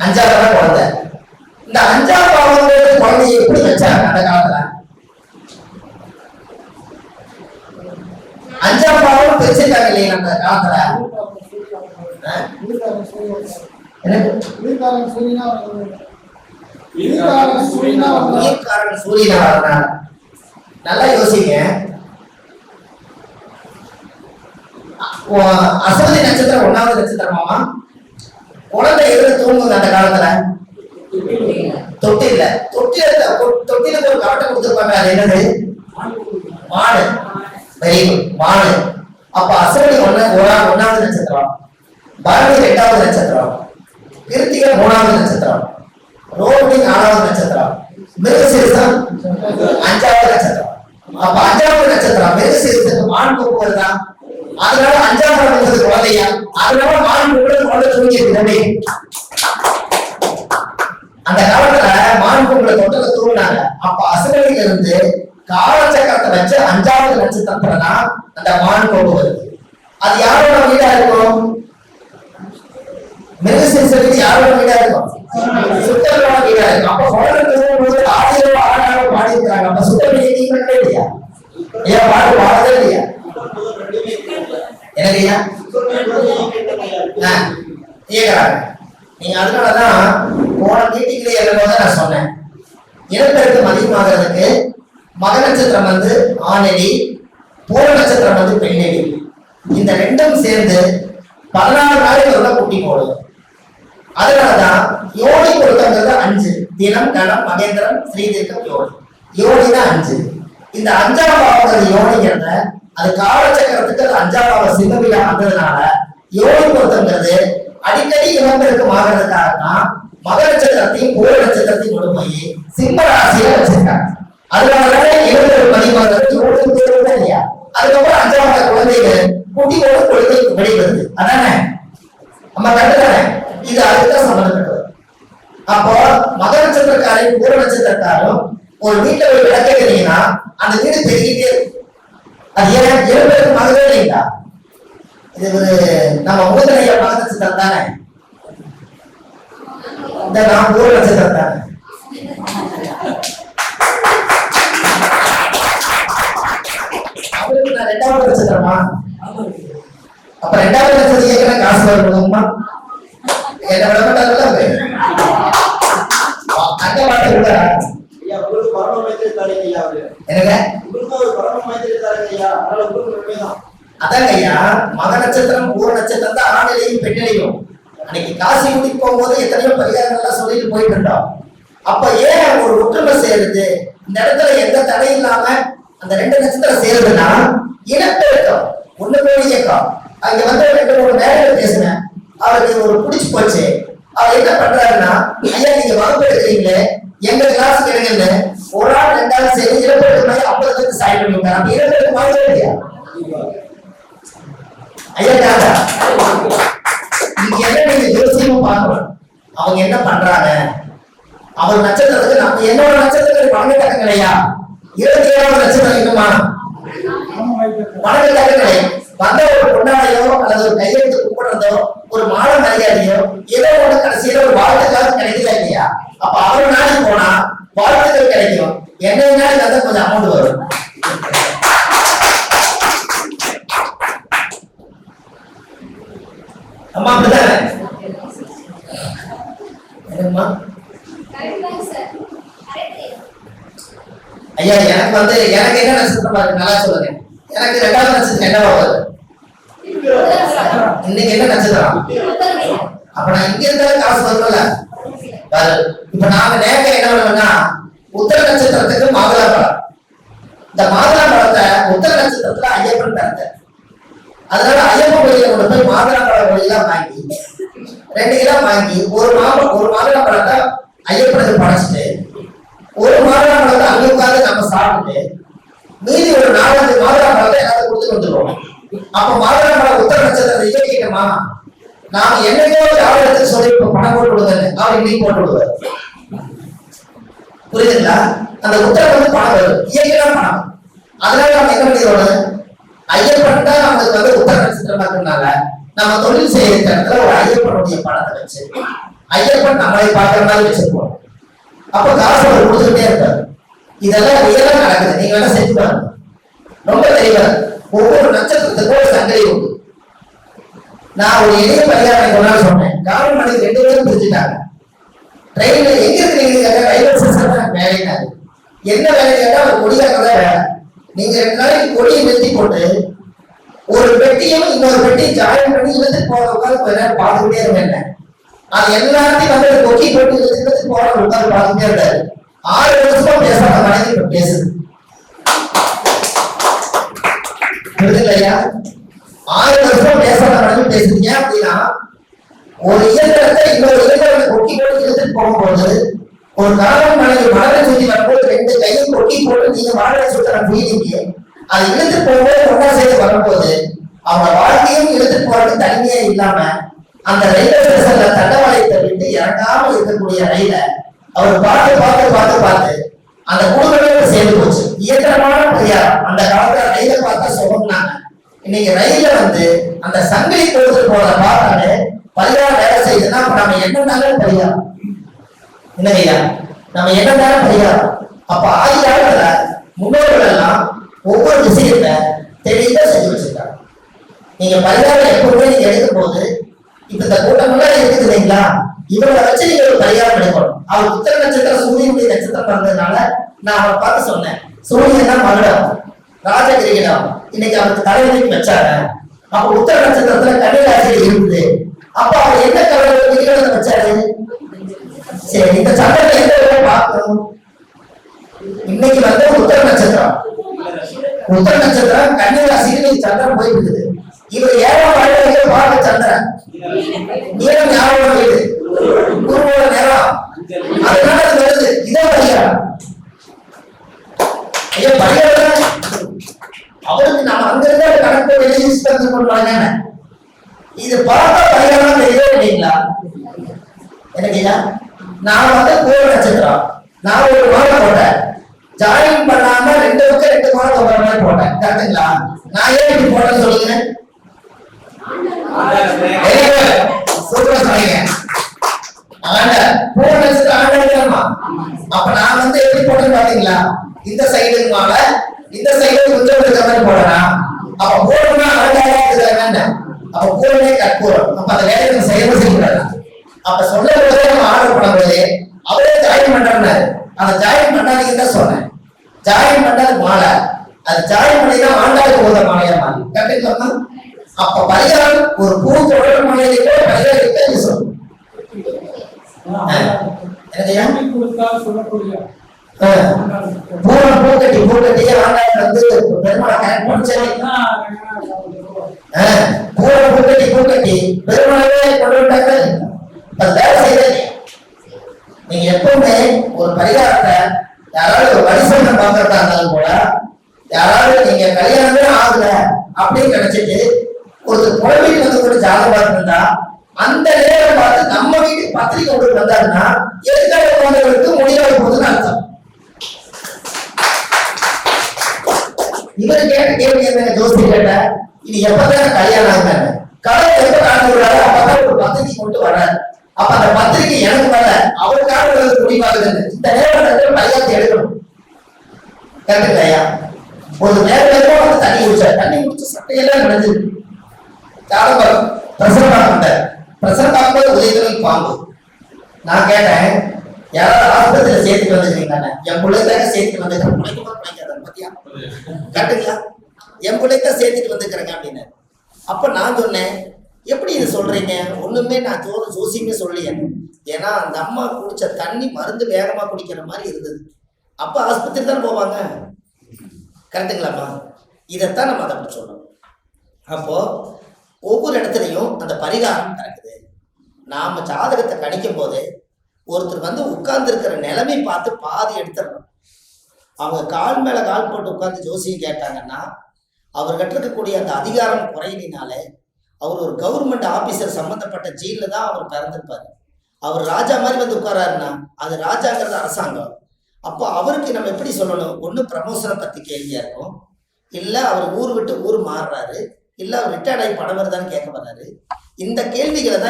அஞ்சாவது தான் குழந்தை. இந்த அஞ்சாம் பாவங்கிறது குழந்தைய எப்படி வச்சாங்க அந்த காலத்துல? அஞ்சாம் பாவம் பிரிச்சிருக்காங்க இல்லையா அந்த காலத்துல? நல்லா யோசிங்க. அ- அஸ்வதி நட்சத்திரம் ஒன்னாவது நட்சத்திரமாமா குழந்தை எதுல தூங்குது அந்த காலத்துல? தொட்டில தொட்டில தொட்டில ஒரு கவட்டை கொடுத்துருப்பாங்க. அது என்னது? மாடு. வெரி குட் மாடு. அப்ப அஸ்வதி ஒண்ணு ஒன்னாவது நட்சத்திரம். பரணி ரெண்டாவது நட்சத்திரம். கிருத்திகை மூணாவது நட்சத்திரம். ரோஹிணி நாலாவது நட்சத்திரம். மிருகசீரிசம் அஞ்சாவது நட்சத்திரம். அப்ப அஞ்சாவது நட்சத்திரம். மிருகசீரிசத்துக்கு மான் கொம்பு வருதா? அதனால அஞ்சாம் நட்சத்திரம் குழந்தையா? அதனால மான் கூட குழந்தை தூங்கி இருக்குது அந்த காலத்துல மான் கொம்புல தொட்டத்தை தூங்கினாங்க அப்ப அசுரலில இருந்து காலச்சக்கரத்தை வச்சு அஞ்சாவது நட்சத்திரத்துல தான் அந்த மான் கொம்பு வருது. அது யாரோட வீடா இருக்கும்? மிருகசீரிசத்துக்கு யாரோட வீடா இருக்கும்? சுத்தரோட வீடா இருக்கும். அப்ப குழந்தை தூங்கும் போது ஆடியோ ஆடாரோ பாடி இருக்கிறாங்க அப்ப சுத்தம் இல்லையா ஏன் பாட்டு பாடவே இல்லையா எனக்கு ஐயா ஆ, நீங்க அதனாலதான் போன மீட்டிங்ல எழுதும்போது நான் சொன்னேன். இனப்பெருக்கம் அதிகமாகிறதுக்கு மக நட்சத்திரம் வந்து ஆணெடி பூர நட்சத்திரம் வந்து பெண்ணெடி இந்த ரெண்டும் சேர்ந்து பதினாறு நாளைக்கு உள்ள குட்டி போடும் அதனாலதான் யோனி பொருத்தங்கிறது அஞ்சு. தினம் கணம் மகேந்திரம் ஸ்ரீதீர்க்கம் யோனி. யோனி தான் அஞ்சு. இந்த அஞ்சாம் பாவங்கிறது யோனிங்கிறத அது காலச்சக்கரத்துக்கு அது அஞ்சாம் பாவ சிம்மவில வந்ததுனால யோனி பொருத்தங்கிறது அடிக்கடி இனப்பெருக்கம் ஆகிறதுக்காக தான் மக நட்சத்திரத்தையும் பூர நட்சத்திரத்தையும் கொண்டு போய் சிம்ம ராசியில வச்சிருக்காங்க. அதனாலதான் இனப்பெருக்கம் அதிகமாகிறது யோனி இல்லையா? அதுக்கப்புறம் அஞ்சாம் குழந்தைகள் குட்டியோட குழந்தைக்கு வெளிவருது அதானே? நம்ம கண்டுதானே? இது அதுதான் சம்பந்தப்பட்டது அப்போ மகர நட்சத்திரக்காரையும் பூர நட்சத்திரக்காரும் ஒரு வீட்டை போய் விளக்கிறீங்கன்னா அந்த வீடு பெருகிட்டே இருக்கும். அது ஏன்? இளம்பெருக்கு மகவே இல்லைங்களா? இது ஒரு நம்ம மூதனைய மக நட்சத்திரம் தானே? இந்த நான் பூர நட்சத்திரம் தானே? அவருக்கு நான் ரெண்டாவது நட்சத்திரமா அப்ப ரெண்டாவது நட்சத்திரம் காசு வரணுமா என்ன அவரு அங்க பாட்டு கூட என்னங்க? உங்களுக்கு ஒரு பரம மைத்திரி அதனால உங்களுக்கு அதாங்க மக நட்சத்திரம் பூர நட்சத்திரம் தான் ஆணிலையும் பெண்ணிலையும். அன்னைக்கு காசி கூட்டிட்டு போகும்போது எத்தனையோ பரிகாரங்கள்லாம் சொல்லிட்டு போயிட்டு இருந்தோம். அப்ப ஏன் ஒரு ஒற்றுமை சேருது? இந்த இடத்துல எந்த தடை இல்லாம அந்த ரெண்டு நட்சத்திரம் சேருதுன்னா இனப்பெருக்கம். ஒண்ணு போய் இயக்கம். அங்க வந்து ரெண்டு மூணு நேரங்கள் பேசினேன். அவருக்கு ஒரு பிடிச்சு போச்சு. அவர் என்ன பண்றாருன்னா ஐயா நீங்க வகுப்பு எடுக்கிறீங்களே? எங்க கிளாஸ் எடுங்கன்னு. ஒரு ஆள் ரெண்டாவது சேர்ந்து இனப்பெருக்கம் மாதிரி ஐம்பது பேருக்கு சாய் பண்ணிவிட்டார் அப்ப இனப்பெருக்கம் மாதிரி இல்லையா? ஐயா தாத்தா இங்க என்ன நீங்க யோசிக்கணும் பார்க்கணும். அவங்க என்ன பண்றாங்க? அவர் நட்சத்திரத்துக்கு நம்ம என்னோட நட்சத்திரத்துக்கு பணங்க தக்கங்களையா இருபத்தி ஏழாவது நட்சத்திரம் இருக்குமா பணங்க தக்கங்களை வந்த ஒரு கொண்டாடையோ அல்லது ஒரு கையெழுத்து கூப்பிடுறதோ ஒரு மாத மரியாதையோ ஏதோ ஒண்ணு கடைசியில ஒரு வாழ்த்துக்காக கிடைக்குதா இல்லையா அப்ப அவர் நாளைக்கு போனா வாழ்த்துக்கள் கிடைக்கும் என்ன நாளைக்கு வந்து கொஞ்சம் அமௌண்ட் வரும் அம்மா அப்படிதானே என்னம்மா ஐயா எனக்கு வந்து எனக்கு என்ன நட்சத்திரமா பாருங்க நல்லா சொல்லுங்க. எனக்கு ரெண்டாவது நட்சத்திரம் என்ன வருது இன்னைக்கு என்ன நட்சத்திரம்? அப்ப நான் இங்க இருந்தாலும் காசு வரும்ல? இப்ப நாங்க நேரம் என்ன பண்ணுவோம்னா உத்தர நட்சத்திரத்துக்கு மாதுளா பழம். இந்த மாதுளா பழத்தை உத்தர நட்சத்திரத்துல ஐயப்பன் தரத்த அதனால ஐயப்பன் கோயில கொண்டு போய் மாதுளா பழம் கோயிலாம் வாங்கி ரெண்டு கிலோ வாங்கி ஒரு மாதம் ஒரு மாதுளா பழத்தை ஐயப்பனுக்கு படைச்சிட்டு ஒரு மாதம் பழத்தை அங்க உட்காந்து நம்ம சாப்பிட்டு மீதி ஒரு நாலஞ்சு மாதா பழத்தை எல்லாரும் கொடுத்து வந்துருவோம். அப்ப மாதா பழம் உத்தர நட்சத்திரத்தை இயக்கிட்டோமா? நாம என்னைக்கோ யாரும் எடுத்து சொல்லி இப்ப பணம் போட்டு விடுங்க அவர் இன்னைக்கு போட்டு விடுவார் புரியுதுங்களா? அந்த உத்தரம் வந்து பணம் வரும். இயக்கலாம் பணம். அதனால நம்ம என்ன பண்ணிடுவோம் ஐயப்பன் தான் நமக்கு வந்து உத்தர நட்சத்திரம் பார்க்கறதுனால நம்ம தொழில் செய்யற இடத்துல ஒரு ஐயப்பனுடைய பணத்தை வச்சு ஐயப்பன் நம்மளை பார்க்குற மாதிரி வச்சிருப்போம். அப்ப காசு அவர் கொடுத்துக்கிட்டே இருப்பார் இதெல்லாம் ரியலா நடக்குது. நீங்க வேணா செஞ்சு பாருங்க. ரொம்ப தெளிவா. ஒவ்வொரு நட்சத்திரத்துக்கும் ஒரு சங்கடி உண்டு. நான் ஒரு எளிய பரிகாரம் ஒரு நாள் சொன்னேன் கவர்மெண்ட் ரெண்டு பேரும் பிரிச்சுட்டாங்க ட்ரெயின்ல எங்க இருக்கிறீங்க? ரயில்வே ஸ்டேஷன் வேலைனாரு என்ன வேலை கேட்டா ஒரு கொடி வேலை. நீங்க ரெண்டு நாளைக்கு கொடியை நிறுத்தி போட்டு ஒரு பெட்டியும் இன்னொரு பெட்டியும் ஜாயின் பண்ணி இழுத்து போற உட்காந்து கொஞ்ச நேரம் பார்த்துக்கிட்டே இருந்தேன் அது எல்லாத்தையும் வந்து கொக்கி போட்டு இழுத்து இழுத்து போற உட்காந்து பார்த்துட்டே இருந்தாரு ஆறு வருஷமா பேசாம மனைவி இப்ப பேசுது. இல்லையா ஆறு வருஷம் பேசாம மனைவி பேசுறீங்க அப்படின்னா ஒரு இயந்திரத்தை இன்னொரு இயந்திரத்தை கொக்கி போட்டு இழுத்துட்டு போகும்போது ஒரு கணவன் மனைவி மலரை சுத்தி வரும்போது ரெண்டு கையும் கொக்கி போட்டு நீங்க மலரை சுத்துற ஃபீலிங்க அதை இழுத்து போகும்போது ஒன்றா செய்து வரும்போது அவங்க வாழ்க்கையும் இழுத்து போறதுக்கு தனிமையே இல்லாம அந்த ரயில்வே ஸ்டேஷன்ல தண்டவாளையத்தை விட்டு இறங்காம இருக்கக்கூடிய ரயில அவர் பார்த்து பார்த்து பார்த்து பார்த்து அந்த குடும்பமே சேர்ந்து போச்சு. இயக்கமான பரிகாரம் அந்த காலத்துல ரயில பார்த்தா சுகம்னாங்க இன்னைக்கு ரயில வந்து அந்த சங்கிலி கொடுத்துட்டு போறத பார்த்தாலே பரிகாரம் வேலை செய்யுதுன்னா அப்ப நம்ம என்னன்னாலும் பரிகாரம் இல்லையா நம்ம என்னன்னாலும் பரிகாரம் அப்ப ஆதி காலத்துல முன்னோர்கள் எல்லாம் ஒவ்வொரு விஷயத்த தெளிவா செஞ்சு வச்சிருக்காங்க. நீங்க பரிகாரம் எப்பவுமே நீங்க எடுக்கும் போது இப்ப இந்த கூட்டமெல்லாம் இருக்குது இல்லைங்களா? இவங்களை வச்சு நீங்க ஒரு பரிகாரம் எடுக்கணும் அவர் உத்தர நட்சத்திரம் சூரியனுடைய நட்சத்திரம் பிறந்ததுனால நான் அவரை பார்த்து சொன்னேன். சூரியன் தான் மகுடம் ராஜகிரியிடம் இன்னைக்கு அவருக்கு தலைவலிக்கு வச்சாங்க. அப்ப உத்தர நட்சத்திரத்துல கன்னிராசியில் இருக்குது. அப்ப அவர் என்ன கவலை வச்சாரு? சரி இந்த சந்திரனை எந்த பார்க்கணும்? இன்னைக்கு வந்து உத்தர நட்சத்திரம் உத்தர நட்சத்திரம் கன்னிராசியில் சந்திரன் போயிட்டு இருக்குது இவர் ஏழாம் வாழ்க்கை பார்க்க சந்திரன். நீளம் ஞாபகம் வீடு? குருவோட நேரம் அதனால அது வருது. இதே பரிகாரம். ஐயா பரிகாரம் அவருக்கு நம்ம அங்க இருந்த கணக்கு எழுதி ஸ்பெண்ட் பண்றாங்க இது பார்த்தா பரிகாரம் தெரியவே இல்லைங்களா என்ன ஐயா நான் வந்து பூர நட்சத்திரம். நான் ஒரு மாலை போட்டேன். ஜாயின் பண்ணாம ரெண்டு ரெண்டு மாலை போடுற மாதிரி போட்டேன். கரெக்டுங்களா? நான் ஏன் இப்படி போட்டேன்னு சொல்லுங்க. சூப்பரா சொன்னீங்க. ஆண்டர் பூர நட்சத்திரம் ஆண்டர்மா அப்ப நான் வந்து எப்படி போட்டேன்னு பாத்தீங்களா? இந்த சைடு மாலை இந்த சைடு கொஞ்சம் இருக்கிற மாதிரி போடலாம் அப்ப பூரம்னா ஆண்டாரா இருக்கிறாங்க அப்ப பூரமே கற்பூரம். அப்ப அந்த வேலையை நம்ம செய்யவே செய்யக்கூடாது அப்ப சொல்ல போதே நம்ம ஆர்டர் பண்ணும்போது அவரே ஜாயின் பண்றாரு அந்த ஜாயின் பண்ணாதீங்க தான் சொன்னேன். ஜாயின் பண்ணது மாலை. அது ஜாயின் பண்ணினா ஆண்டாளுக்கு போத மாலையா மாறி. கரெக்டுங்களா அப்ப பரிகாரம் ஒரு பூ தொடர் மாலையை கூட பரிகாரத்தை நீ சொல்லணும் பூ கட்டி பூ கட்டியே ஆண்டாள் வந்து பெருமாள் கனெக்ட் பண்ணி பூர பூக்கட்டி பூக்கட்டி பெருமாளவே கொண்டு விட்டாங்க அது வேலை செய்யறது நீங்க எப்பவுமே ஒரு பரிகாரத்தை யாராவது ஒரு வரிசையம் பார்க்கறதா இருந்தாலும் கூட யாராவது நீங்க கல்யாணமே ஆகல அப்படின்னு நினைச்சிட்டு ஒருத்தர் குழந்தைக்கு வந்து கூட ஜாதகம் பார்த்துருந்தா அந்த நேரம் பார்த்து நம்ம வீட்டுக்கு பத்திரிக்கை ஒன்று வந்தாருன்னா எதிர்கால குழந்தைகளுக்கு முடிவாக போகுதுன்னு அர்த்தம். இவர் கேட்ட கேள்வி என்ன ஜோசி கேட்ட இது எப்பதான் கல்யாணம் ஆகுறாங்க கடவுள் எப்ப காட்டு விடுறாரு அப்பதான் ஒரு பத்திரிகை கொண்டு வர்றாரு. அப்ப அந்த பத்திரிகை எனக்கு வரல அவருக்காக முடிவாகுது இந்த நேரம் கல்யாணத்தை எடுக்கணும். கரெக்ட் ஒரு நேரம் நேரமா தண்ணி குடிச்சார். தண்ணி குடிச்ச சட்டையெல்லாம் நடந்தது ஜாதகம் பிரசரம் பார்க்கிட்டார் பிரசரம் பார்க்கும்போது பாம்பு. நான் கேட்டேன் யாராவது ஆஸ்பத்திரியில சேர்த்துட்டு வந்துக்கிறீங்களாண்ணே என் பிள்ளைக்காக சேர்த்துட்டு வந்துக்கிறேன் பிள்ளைக்குமா பிள்ளைக்காத பத்தியா? கட்டுங்களா? என் பிள்ளைக்கா சேர்த்துட்டு வந்துக்கிறேங்க அப்படின்னு. அப்ப நான் சொன்னேன் எப்படி இது சொல்றீங்க? ஒண்ணுமே நான் ஜோ ஜோசியமே சொல்லலையே. ஏன்னா அந்த அம்மா குடிச்ச தண்ணி மருந்து வேகமா குடிக்கிற மாதிரி இருந்தது. அப்ப ஆஸ்பத்திரி தானே போவாங்க? கரெக்டுங்களாம்மா இதைத்தான் நம்ம அதை அப்படி சொல்லணும். அப்போ ஒவ்வொரு இடத்துலையும் அந்த பரிகாரம் நடக்குது. நாம ஜாதகத்தை கணிக்கும் போது ஒருத்தர் வந்து உட்கார்ந்து இருக்கிற நிலைமை பார்த்து பாதி எடுத்துடணும். அவங்க கால் மேல கால் போட்டு உட்கார்ந்து ஜோசியம் கேட்டாங்கன்னா அவர்கிட்ட இருக்கக்கூடிய அந்த அதிகாரம் குறையினாலே அவர் ஒரு கவர்மெண்ட் ஆபீசர் சம்பந்தப்பட்ட ஜெயிலில் தான் அவர் பிறந்திருப்பாரு. அவர் ராஜா மாதிரி வந்து உட்காராருன்னா அது ராஜாங்கிறது அரசாங்கம். அப்போ அவருக்கு நம்ம எப்படி சொல்லணும்? ஒன்று ப்ரமோஷனை பற்றி கேள்வியா இருக்கும். இல்லை அவர் ஊர் விட்டு ஊர் மாறுறாரு. இல்லை அவர் ரிட்டையர்ட் ஆகி பணம் வருதான்னு கேட்க வர்றாரு இந்த கேள்விகளை தான்